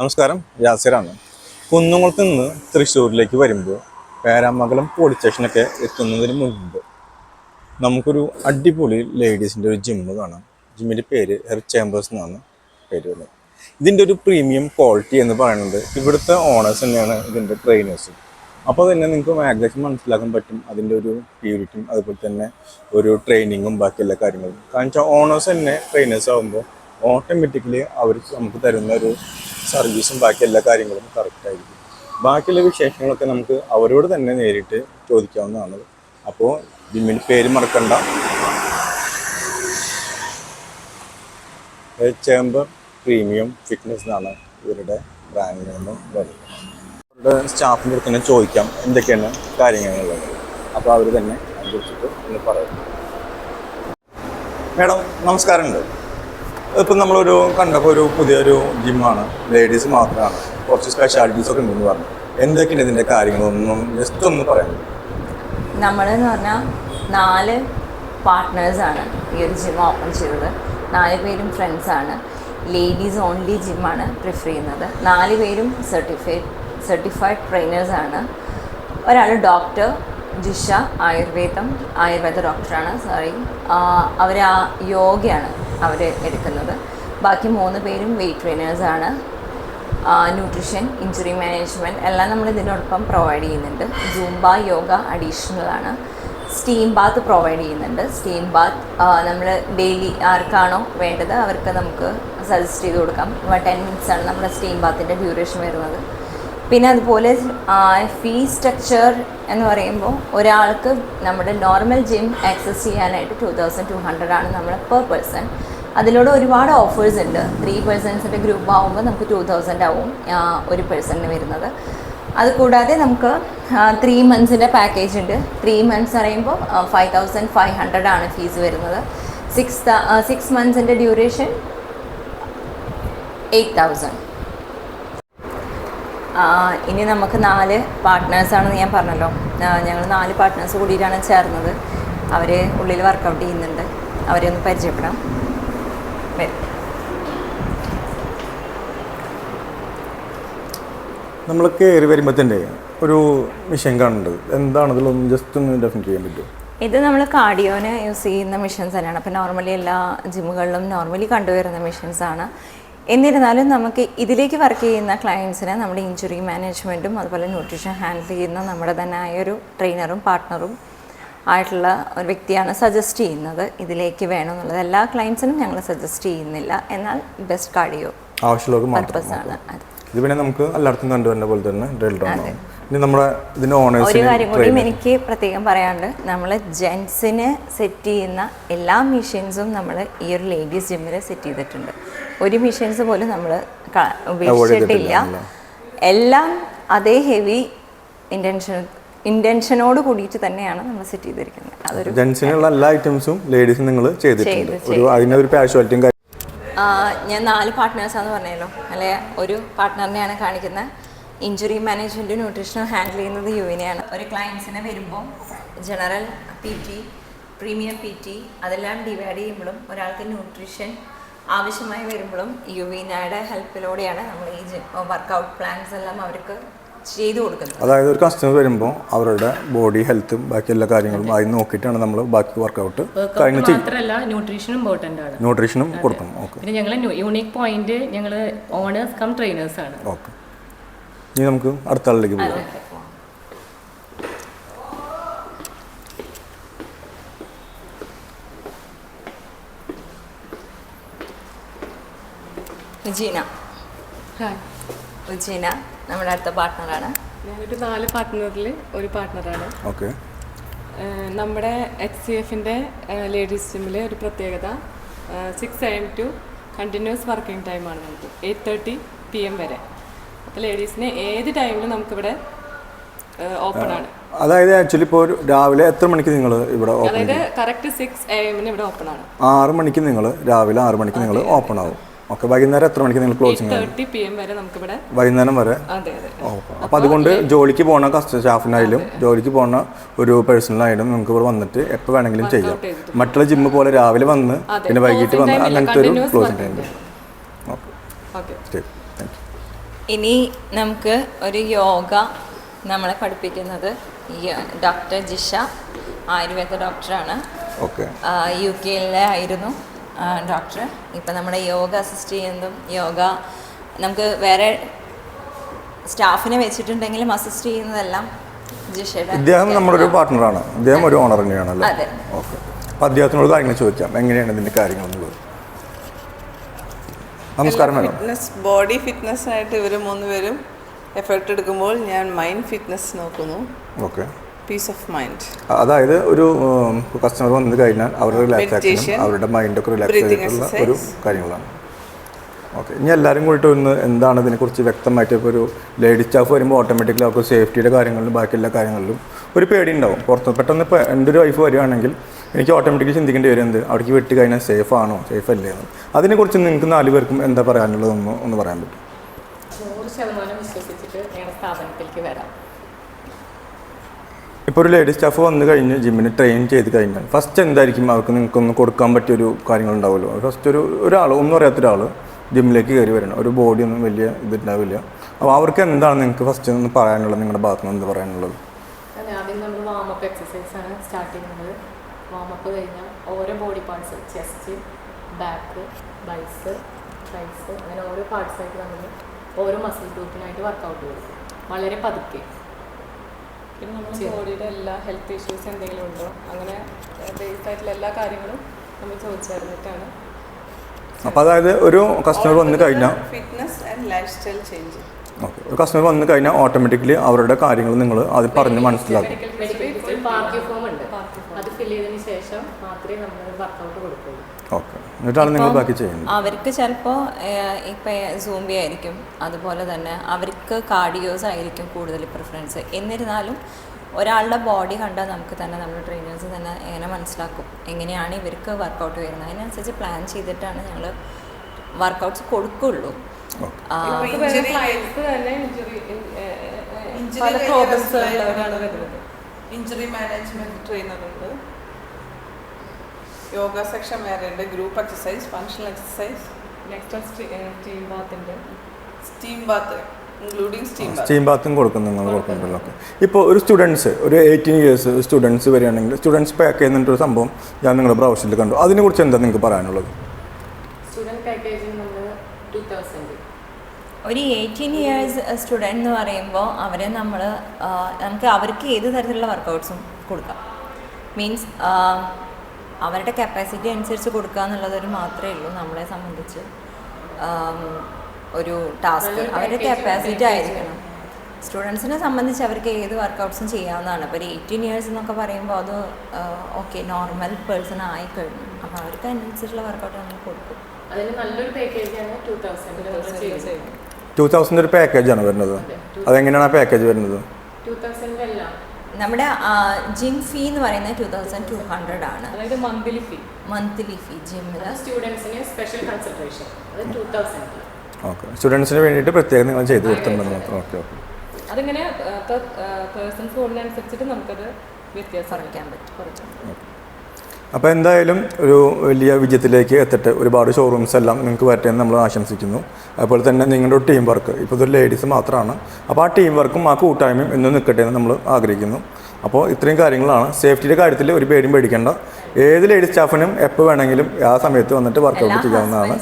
നമസ്കാരം യാസിറാണ് കുന്നുകുളത്ത് നിന്ന് തൃശ്ശൂരിലേക്ക് വരുമ്പോൾ പേരാമംഗലം പോലീസ് സ്റ്റേഷനൊക്കെ എത്തുന്നതിന് മുൻപ് നമുക്കൊരു അടിപൊളി ലേഡീസിന്റെ ഒരു ജിമ്മ് കാണാം. ജിമ്മിന്റെ പേര് ഹെർ ചേമ്പേഴ്സ് എന്നാണ് പേര് വരുന്നത് ഇതിന്റെ ഒരു പ്രീമിയം ക്വാളിറ്റി എന്ന് പറയുന്നത് ഇവിടുത്തെ ഓണേഴ്സ് തന്നെയാണ് ഇതിന്റെ ട്രെയിനേഴ്സും അപ്പോൾ തന്നെ നിങ്ങൾക്ക് മാക്സിമം മനസ്സിലാക്കാൻ പറ്റും അതിന്റെ ഒരു പ്യൂരിറ്റിയും അതുപോലെ തന്നെ ഒരു ട്രെയിനിങ്ങും ബാക്കിയെല്ലാ കാര്യങ്ങളും. കാരണം വെച്ചാൽ ഓണേഴ്സ് തന്നെ ട്രെയിനേഴ്സ് ആകുമ്പോൾ ഓട്ടോമാറ്റിക്കലി അവർ നമുക്ക് തരുന്ന ഒരു സർവീസും ബാക്കി എല്ലാ കാര്യങ്ങളും കറക്റ്റായിരിക്കും ബാക്കിയുള്ള വിശേഷങ്ങളൊക്കെ നമുക്ക് അവരോട് തന്നെ നേരിട്ട് ചോദിക്കാവുന്നതാണ്. അപ്പോൾ ജിമ്മിന്റെ പേര് മറക്കണ്ട. ചേംബർ പ്രീമിയം ഫിറ്റ്നസ് എന്നാണ് ഇവരുടെ ബ്രാൻഡിൽ നിന്നും വരുന്നത് അവരുടെ സ്റ്റാഫിന്റെ അടുത്ത് തന്നെ ചോദിക്കാം എന്തൊക്കെയാണ് കാര്യങ്ങളുള്ളത്. അപ്പോൾ അവർ തന്നെ അതിനെക്കുറിച്ചിട്ട് ഒന്ന് പറയും. മേഡം നമസ്കാരമുണ്ട്. ഇപ്പം നമ്മളൊരു കണ്ടപ്പോൾ ഒരു പുതിയൊരു ജിമ്മാണ് ലേഡീസ് മാത്രമാണ് കുറച്ച് സ്പെഷ്യാലിറ്റീസ് ഒക്കെ ഉണ്ടെന്ന് പറഞ്ഞു. എന്തൊക്കെയാണ് ഇതിന്റെ കാര്യങ്ങളൊന്നും ജസ്റ്റ് ഒന്ന് പറയാം നമ്മളെന്ന് പറഞ്ഞാൽ നാല് പാർട്ട്നേഴ്സാണ് ഈ ഒരു ജിം ഓപ്പൺ ചെയ്തത്. നാല് പേരും ഫ്രണ്ട്സാണ് ലേഡീസ് ഓൺലി ജിമ്മാണ് പ്രിഫർ ചെയ്യുന്നത്. നാല് പേരും സർട്ടിഫൈഡ് സർട്ടിഫൈഡ് ട്രെയിനേഴ്സാണ് ഒരാൾ ഡോക്ടർ ജിഷ ആയുർവേദം ആയുർവേദ ഡോക്ടറാണ് സോറി അവർ ആ യോഗയാണ്. അവർ എടുക്കുന്നത്. ബാക്കി മൂന്ന് പേരും വെയിറ്റ് ട്രെയിനേഴ്സാണ് ന്യൂട്രിഷൻ ഇഞ്ചുറി മാനേജ്മെന്റ് എല്ലാം നമ്മൾ ഇതിനോടൊപ്പം പ്രൊവൈഡ് ചെയ്യുന്നുണ്ട്. ജൂംബ യോഗ അഡീഷണലാണ് സ്റ്റീം ബാത്ത് പ്രൊവൈഡ് ചെയ്യുന്നുണ്ട്. സ്റ്റീം ബാത്ത് നമ്മൾ ഡെയിലി ആർക്കാണോ വേണ്ടത് അവർക്ക് നമുക്ക് സജസ്റ്റ് ചെയ്ത് കൊടുക്കാം. ടെൻ മിനിറ്റ്സ് ആണ് നമ്മുടെ സ്റ്റീം ബാത്തിന്റെ ഡ്യൂറേഷൻ വരുന്നത്. പിന്നെ അതുപോലെ ഫീ സ്ട്രക്ചർ എന്ന് പറയുമ്പോൾ ഒരാൾക്ക് നമ്മുടെ നോർമൽ ജിം ആക്സസ് ചെയ്യാനായിട്ട് ടു തൗസൻഡ് ടു ഹൺഡ്രഡ് ആണ് നമ്മൾ പെർ പേഴ്സൺ അതിലൂടെ ഒരുപാട് ഓഫേഴ്സ് ഉണ്ട്. ത്രീ പേഴ്സൺസിന്റെ ഗ്രൂപ്പ് ആകുമ്പോൾ നമുക്ക് ടു തൗസൻഡ് ആവും ഒരു പേഴ്സണിന് വരുന്നത്. അതുകൂടാതെ നമുക്ക് ത്രീ മന്ത്സിന്റെ പാക്കേജ് ഉണ്ട്. ത്രീ മന്ത്സ് പറയുമ്പോൾ ഫൈവ് തൗസൻഡ് ഫൈവ് ഹൺഡ്രഡ് ആണ് ഫീസ് വരുന്നത്. സിക്സ് സിക്സ് മന്ത്സിന്റെ ഡ്യൂറേഷൻ എയ്റ്റ് തൗസൻഡ് ഇനി നമുക്ക് നാല് പാർട്ട്നേഴ്സാണെന്ന് ഞാൻ പറഞ്ഞല്ലോ. ഞങ്ങൾ നാല് പാർട്ട്നേഴ്സ് കൂടിയിട്ടാണ് ചേർന്നത്. അവർ ഉള്ളിൽ വർക്കൗട്ട് ചെയ്യുന്നുണ്ട്. അവരെ ഒന്ന് പരിചയപ്പെടാം. നമ്മൾ കയറി വരുമ്പോഴത്തേ ഒരു മിഷൻ കാണുന്നുണ്ട്. എന്താണ് ഇതിലൊന്ന് ജസ്റ്റ് ഒന്ന് ഡെഫിനറ്റ് ചെയ്യാൻ പറ്റുമോ ഇത് നമ്മൾ കാർഡിയോന് യൂസ് ചെയ്യുന്ന മെഷീൻസ് തന്നെയാണ്. അപ്പോൾ നോർമലി എല്ലാ ജിമ്മുകളിലും നോർമലി കണ്ടുവരുന്ന മെഷീൻസാണ് ആണ്. എന്നിരുന്നാലും നമുക്ക് ഇതിലേക്ക് വർക്ക് ചെയ്യുന്ന ക്ലയൻസിന് നമ്മുടെ ഇഞ്ചുറി മാനേജ്മെന്റും അതുപോലെ ന്യൂട്രീഷൻ ഹാൻഡിൽ ചെയ്യുന്ന നമ്മുടെ തന്നെ ആയ ഒരു ട്രെയിനറും പാർട്ട്ണറും ആയിട്ടുള്ള ഒരു വ്യക്തിയാണ് സജസ്റ്റ് ചെയ്യുന്നത്. ഇതിലേക്ക് വേണമെന്നുള്ളത് എല്ലാ ക്ലയൻസിനും ഞങ്ങൾ സജസ്റ്റ് ചെയ്യുന്നില്ല. എന്നാൽ ബെസ്റ്റ് കാർഡിയോ ആവശ്യമുള്ളവർക്ക് മാത്രം പർപ്പസ് ആണ്. അത്. ഇത് പിന്നെ നമുക്ക് എല്ലായിടത്തും കണ്ടുവരുന്ന പോലെ തന്നെ ഇനി നമ്മുടെ ഒരു കാര്യം കൂടി എനിക്ക് പ്രത്യേകം പറയാണ്ട് നമ്മൾ ജെൻസിന് സെറ്റ് ചെയ്യുന്ന എല്ലാ മെഷീൻസും നമ്മൾ ഈ ഒരു ലേഡീസ് ജിമ്മിൽ സെറ്റ് ചെയ്തിട്ടുണ്ട്. ഒരു മെഷീൻസ് പോലും നമ്മൾ ഉപയോഗിച്ചിട്ടില്ല. എല്ലാം അതേ ഹെവി ഇന്റൻഷൻ ഇന്റൻഷനോട് കൂടിയിട്ട് തന്നെയാണ് നമ്മൾ സെറ്റ് ചെയ്തിരിക്കുന്നത്. അതൊരു ജെൻസിനുള്ള എല്ലാ ഐറ്റംസും ലേഡീസും നിങ്ങൾ ചെയ്തിട്ടുണ്ട്. ചെയ്ത്, ഒരു അതിനൊരു പാഷ്വാലിറ്റിയും കാര്യം ഞാൻ നാല് പാർട്ട്നേഴ്സാന്ന് പറഞ്ഞല്ലോ. അല്ലെ ഒരു പാർട്ട്ണറിനെയാണ് കാണിക്കുന്നത് ഇഞ്ചുറി മാനേജ്മെന്റും ന്യൂട്രീഷനും ഹാൻഡിൽ ചെയ്യുന്നത് യുവിനെയാണ്. ഒരു ക്ലയൻസിനെ വരുമ്പോൾ general P T premium P T അതെല്ലാം ഡിവൈഡ് ചെയ്യുമ്പോഴും ഒരാൾക്ക് ന്യൂട്രീഷൻ ആവശ്യമായി വരുമ്പോഴും യുവിനയുടെ ഹെൽപ്പിലൂടെയാണ് നമ്മൾ ഈ വർക്കൗട്ട് പ്ലാൻസ് എല്ലാം അവർക്ക് ചെയ്തു കൊടുക്കുന്നത്. അതായത് ഒരു കസ്റ്റമർ വരുമ്പോൾ അവരുടെ ബോഡി ഹെൽത്തും ബാക്കി എല്ലാ കാര്യങ്ങളും ആയി നോക്കിയിട്ടാണ് നമ്മൾ ബാക്കി വർക്കൗട്ട് കാര്യങ്ങൾ മാത്രമല്ല ന്യൂട്രീഷൻ ഇമ്പോർട്ടന്റ് ആണ്. ന്യൂട്രീഷനും കൊടുക്കണം. ഓക്കെ പിന്നെ ഞങ്ങൾ യൂണിക് പോയിന്റ് ഞങ്ങൾ ഓണേഴ്സ് കം ട്രെയിനേഴ്സ് ആണ്. ഓക്കെ ഇനി നമുക്ക് അടുത്ത ആളിലേക്ക് പോകാം. ഉജീന ഉജീന നമ്മുടെ അടുത്ത പാർട്ട്ണറാണ് ഞാനൊരു നാല് പാർട്ട്ണറിൽ ഒരു പാർട്ട്ണറാണ് ഓക്കെ. നമ്മുടെ എച്ച് സി എഫിന്റെ ലേഡീസ് ജിമ്മിലെ ഒരു പ്രത്യേകത. Six A M to continuous working ടൈമാണ് നമുക്ക്. എയ്റ്റ് തേർട്ടി പി എം വരെ. അപ്പോൾ ലേഡീസിന് ഏത് ടൈമിലും നമുക്കിവിടെ ഓപ്പൺ ആണ്. അതായത് ആക്ച്വലി ഇപ്പോൾ ഒരു രാവിലെ എത്ര മണിക്ക് നിങ്ങൾ ഇവിടെ ഓപ്പൺ അതായത് കറക്റ്റ് സിക്സ് എ എമ്മിന് ഇവിടെ ഓപ്പൺ ആണ്. ആറ് മണിക്ക് നിങ്ങൾ രാവിലെ ആറ് മണിക്ക് നിങ്ങൾ ഓപ്പൺ ആവും. ഓക്കെ വൈകുന്നേരം എത്ര മണിക്ക് നിങ്ങൾ ക്ലോസിംഗ് ആവും തേർട്ടി പി എം വരെ നമുക്കിവിടെ വൈകുന്നേരം വരെ? അപ്പോൾ അതുകൊണ്ട് ജോലിക്ക് പോണ കസ്റ്റമർ സ്റ്റാഫിനായാലും ജോലിക്ക് പോണ ഒരു പേഴ്സണലായാലും നിങ്ങൾക്ക് ഇവിടെ വന്നിട്ട് എപ്പോൾ വേണമെങ്കിലും ചെയ്യാം. മറ്റുള്ള ജിമ്മ് പോലെ രാവിലെ വന്ന് പിന്നെ വൈകിട്ട് വന്ന് അങ്ങനത്തെ ഒരു ക്ലോസിംഗ് ടൈം ഓക്കെ. ഇനി നമുക്ക് ഒരു യോഗ നമ്മളെ പഠിപ്പിക്കുന്നത് ഡോക്ടർ ജിഷ ആയുർവേദ ഡോക്ടറാണ് ഓക്കെ. യു കെയിലെ ആയിരുന്നു. ഡോക്ടർ ഇപ്പം നമ്മുടെ യോഗ അസിസ്റ്റ് ചെയ്യുന്നതും യോഗ നമുക്ക് വേറെ സ്റ്റാഫിനെ വെച്ചിട്ടുണ്ടെങ്കിലും അസിസ്റ്റ് ചെയ്യുന്നതെല്ലാം ഇദ്ദേഹം നമ്മുടെ ഒരു പാർട്ട്ണറാണ് ഇദ്ദേഹം ഒരു ഓണർ തന്നെയാണല്ലോ? അതെ. ഓക്കെ അപ്പോൾ അദ്ദേഹത്തിനോട് കാര്യങ്ങൾ ചോദിക്കാം. എങ്ങനെയാണ് ഇതിന്റെ കാര്യങ്ങൾ എന്നുള്ളത് നമസ്കാരം മാഡം. ഫിറ്റ്നസ് ബോഡി ഫിറ്റ്നസ് ആയിട്ട് ഇവർ മൂന്നുപേരും എഫേർട്ട് എടുക്കുമ്പോൾ ഞാൻ മൈൻഡ് ഫിറ്റ്നസ് നോക്കുന്നു. ഓക്കെ പീസ് ഓഫ് മൈൻഡ് അതായത് ഒരു കസ്റ്റമർ വന്നു കഴിഞ്ഞാൽ അവരുടെ റിലാക്സേഷൻ അവരുടെ അവരുടെ മൈൻഡൊക്കെ റിലാക്സ് ചെയ്തിട്ടുള്ള ഒരു കാര്യങ്ങളാണ്. ഓക്കെ ഇനി എല്ലാവരും കൂടിയിട്ട് ഒന്ന് എന്താണ് ഇതിനെക്കുറിച്ച് വ്യക്തമായിട്ട് ഇപ്പോൾ ഒരു ലേഡി സ്റ്റാഫ് വരുമ്പോൾ ഓട്ടോമാറ്റിക്കലി അവർക്ക് സേഫ്റ്റിയുടെ കാര്യങ്ങളിലും ബാക്കി എല്ലാ കാര്യങ്ങളിലും ഒരു പേടി ഉണ്ടാവും. പുറത്ത് പെട്ടെന്ന് ഇപ്പോൾ എന്റെ ഒരു വൈഫ് വരികയാണെങ്കിൽ എനിക്ക് ഓട്ടോമാറ്റിക്കലി ചിന്തിക്കേണ്ടി വരും എന്ത്? അവിടേക്ക് വിട്ട് കഴിഞ്ഞാൽ സേഫ് ആണോ? സേഫ് അല്ലേ എന്ന്. അതിനെക്കുറിച്ച് നിങ്ങൾക്ക് നാല് പേർക്കും എന്താ പറയാനുള്ളതെന്ന് ഒന്ന് പറയാൻ പറ്റും. നൂറ് ശതമാനം വിശ്വസിച്ചിട്ട് ഞങ്ങളുടെ സ്ഥാപനത്തിലേക്ക് വരാം. ഇപ്പോൾ ഒരു ലേഡി സ്റ്റാഫ് വന്നു കഴിഞ്ഞ് ജിമ്മിന് ട്രെയിൻ ചെയ്ത് കഴിഞ്ഞാൽ ഫസ്റ്റ് എന്തായിരിക്കും അവർക്ക് നിങ്ങൾക്കൊന്ന് കൊടുക്കാൻ പറ്റിയൊരു കാര്യങ്ങളുണ്ടാവുമല്ലോ ഫസ്റ്റ് ഒരു ഒരാൾ ഒന്നും അറിയാത്ത ഒരാൾ ജിമ്മിലേക്ക് കയറി വരണം. ഒരു ബോഡി ഒന്നും വലിയ ഇതുണ്ടാവില്ല അപ്പോൾ അവർക്ക് എന്താണ് നിങ്ങൾക്ക് ഫസ്റ്റ് ഒന്ന് പറയാനുള്ളത്? നിങ്ങളുടെ ഭാഗത്ത് നിന്ന് എന്ത് പറയാനുള്ളത്? ആദ്യം നമ്മൾ വാമപ്പ് ആണ് സ്റ്റാർട്ട് ചെയ്യുന്നത്. വാമപ്പ് ഓരോ body parts chest back bis tris അങ്ങനെ ഓരോ പാർട്സായിട്ട് നമ്മൾ ഓരോ മസിൽ ഗ്രൂപ്പിനായിട്ട് വർക്കൗട്ട് കൊടുക്കും വളരെ പതുക്കെ. പിന്നെ നമ്മുടെ ബോഡിയുടെ എല്ലാ ഹെൽത്ത് ഇഷ്യൂസ് എന്തെങ്കിലും ഉണ്ടോ? അങ്ങനെ ബേസ് ആയിട്ടുള്ള എല്ലാ കാര്യങ്ങളും നമ്മൾ ചോദിച്ചറിഞ്ഞിട്ടാണ്. അപ്പോൾ അതായത് ഒരു കസ്റ്റമർ വന്നു കഴിഞ്ഞാൽ fitness and lifestyle change okay ഒരു കസ്റ്റമർ വന്നു കഴിഞ്ഞാൽ ഓട്ടോമാറ്റിക്കലി അവരുടെ കാര്യങ്ങൾ നിങ്ങൾ അത് പറഞ്ഞ് മനസ്സിലാക്കും. ഉണ്ട്. അത് ഫിൽ ചെയ്തതിന് ശേഷം മാത്രമേ നമ്മൾ വർക്കൗട്ട് കൊടുക്കുള്ളൂ. ഓക്കെ. എന്നിട്ടാണ് നിങ്ങൾ ബാക്കി ചെയ്യുന്നത്? അവർക്ക് ചിലപ്പോൾ ഇപ്പം സൂംബി ആയിരിക്കും. അതുപോലെ തന്നെ അവർക്ക് കാർഡിയോസ് ആയിരിക്കും കൂടുതൽ പ്രിഫറൻസ് എന്നിരുന്നാലും ഒരാളുടെ ബോഡി കണ്ടാൽ നമുക്ക് തന്നെ നമ്മുടെ ട്രെയിനേഴ്സ് തന്നെ എങ്ങനെ മനസ്സിലാക്കും. എങ്ങനെയാണ് ഇവർക്ക് വർക്കൗട്ട് വരുന്നത്? അതിനനുസരിച്ച് പ്ലാൻ ചെയ്തിട്ടാണ് ഞങ്ങൾ വർക്കൗട്ട്സ് കൊടുക്കുള്ളൂ. ക്ലയൻസ് തന്നെ ഇഞ്ചുറി പല പ്രോബ്ലംസ് ഉള്ളവരാണ്. വരുന്നത്. ഇഞ്ചുറി മാനേജ്മെന്റ് ട്രെയിനറുണ്ട് യോഗ സെക്ഷൻ വേറെ ഉണ്ട് group exercise functional exercise next steam ബാത്തിന്റെ സ്റ്റീം ബാത്ത് ഉണ്ട്. സ്റ്റീം ബാത്ത് സ്റ്റീം ബാത്തും കൊടുക്കുന്നുണ്ട് നിങ്ങൾ കൊടുക്കുന്നുണ്ടല്ലോ. ഓക്കെ ഇപ്പോൾ ഒരു സ്റ്റുഡൻസ് ഒരു എയ്റ്റീൻ ഇയേഴ്സ് സ്റ്റുഡൻസ് വരികയാണെങ്കിൽ സ്റ്റുഡൻസ് പാക്ക് ചെയ്യുന്നൊരു സംഭവം ഞാൻ നിങ്ങളുടെ ബ്രൗഷറിൽ കണ്ടു. അതിനെക്കുറിച്ച് എന്താ നിങ്ങൾക്ക് പറയാനുള്ളത് സ്റ്റുഡന്റ് പാക്കേജിൽ നമ്മൾ ടു തൗസൻഡ് ഒരു എയ്റ്റീൻ ഇയേഴ്സ് സ്റ്റുഡന്റ് എന്ന് പറയുമ്പോൾ അവരെ നമ്മൾ നമുക്ക് അവർക്ക് ഏത് തരത്തിലുള്ള വർക്കൗട്ട്സും കൊടുക്കാം. മീൻസ് അവരുടെ കപ്പാസിറ്റി അനുസരിച്ച് കൊടുക്കുക എന്നുള്ളതൊരു മാത്രമേ ഉള്ളൂ നമ്മളെ സംബന്ധിച്ച്. ഒരു ടാസ്ക് അവരുടെ കപ്പാസിറ്റി ആയിരിക്കണം. സ്റ്റുഡൻസിനെ സംബന്ധിച്ച് അവർക്ക് ഏത് വർക്കൗട്ട്സും ചെയ്യാവുന്നതാണ്. അപ്പോൾ ഒരു എയ്റ്റീൻ ഇയേഴ്സ് എന്നൊക്കെ പറയുമ്പോൾ അത് ഓക്കെ നോർമൽ പേഴ്സൺ ആയി കഴിഞ്ഞു. അപ്പോൾ അവർക്ക് അനുസരിച്ചുള്ള വർക്കൗട്ട് നമ്മൾ കൊടുക്കും. അതിന് നല്ലൊരു പാക്കേജാണ് ടു തൗസൻഡ് ടു തൗസൻഡ് ഒരു പാക്കേജാണ് വരുന്നത്? അതെങ്ങനെയാണ് ആ പാക്കേജ് വരുന്നത്? ടു തൗസൻഡിലെല്ലാം നമ്മുടെ ജിം ഫീ എന്ന് പറയുന്നത് ടു തൗസൻഡ് ടു ഹൺഡ്രഡ് ആണ്. അതായത് മന്ത്ലി ഫീ മന്ത്ലി ഫീ ജിമ്മിൽ സ്റ്റുഡൻസിന് സ്പെഷ്യൽ കൺസൾട്ടേഷൻ അത് ടു തൗസൻഡ് ഓക്കെ. സ്റ്റുഡൻസിന് വേണ്ടിയിട്ട് പ്രത്യേകം നിങ്ങൾ ചെയ്തു കൊടുത്തിട്ടുണ്ടെന്ന് മാത്രം. Okay okay. അതിങ്ങനെ പേഴ്സൺസ് കൂടുന്നതനുസരിച്ചിട്ട് നമുക്കത് വ്യത്യാസം കുറയ്ക്കാൻ പറ്റും കുറയ്ക്കാൻ അപ്പോൾ എന്തായാലും ഒരു വലിയ വിജയത്തിലേക്ക് എത്തിട്ട്. ഒരുപാട് ഷോറൂംസ് എല്ലാം നിങ്ങൾക്ക് വരട്ടെ എന്ന് നമ്മൾ ആശംസിക്കുന്നു. അതുപോലെ തന്നെ നിങ്ങളുടെ ടീം വർക്ക് ഇപ്പോൾ ഇതൊരു ലേഡീസ് മാത്രമാണ്. അപ്പോൾ ആ ടീം വർക്കും ആ കൂട്ടായ്മയും എന്നും നിൽക്കട്ടെ എന്ന് നമ്മൾ ആഗ്രഹിക്കുന്നു. അപ്പോൾ ഇത്രയും കാര്യങ്ങളാണ്. സേഫ്റ്റിയുടെ കാര്യത്തിൽ ഒരു പേടിയും പേടിക്കേണ്ട. ഏത് ലേഡി സ്റ്റാഫിനും എപ്പോൾ വേണമെങ്കിലും ആ സമയത്ത് വന്നിട്ട് വർക്കൗട്ട് ചെയ്യാവുന്നതാണ്.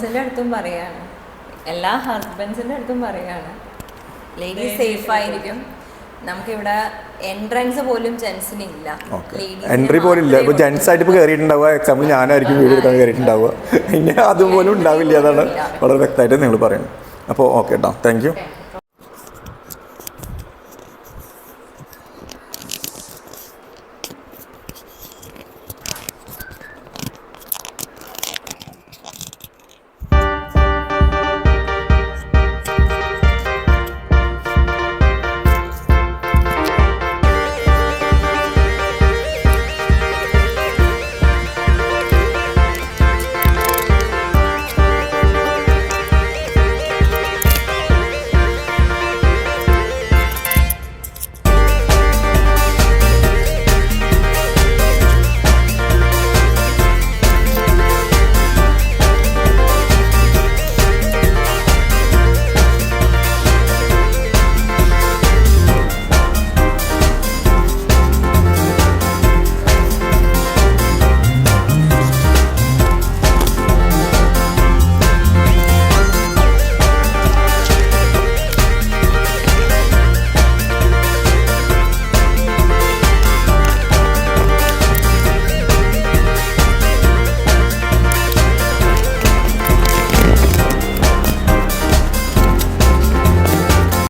എല്ലാ ഹസ്ബൻഡ്സിന്റെ അടുത്തും പറയാണ്. ലേഡീസ് സേഫ് ആയിരിക്കും. നമുക്കിവിടെ എൻട്രൻസ് പോലും ജെൻസിന് ഇല്ല. എൻട്രി പോലും ഇല്ല. ഇപ്പൊ ജെൻസ് ആയിട്ട് ഇപ്പൊ കയറിയിട്ടുണ്ടാവുക എക്സാമ്പിൾ ഞാനായിരിക്കും വീഡിയോ എടുക്കാൻ കയറിയിട്ടുണ്ടാവുക ഇനി അതുപോലും ഉണ്ടാവില്ല അതാണ് വളരെ വ്യക്തമായിട്ട് നിങ്ങൾ പറയുന്നത്. അപ്പോൾ ഓക്കെ കേട്ടോ താങ്ക് യു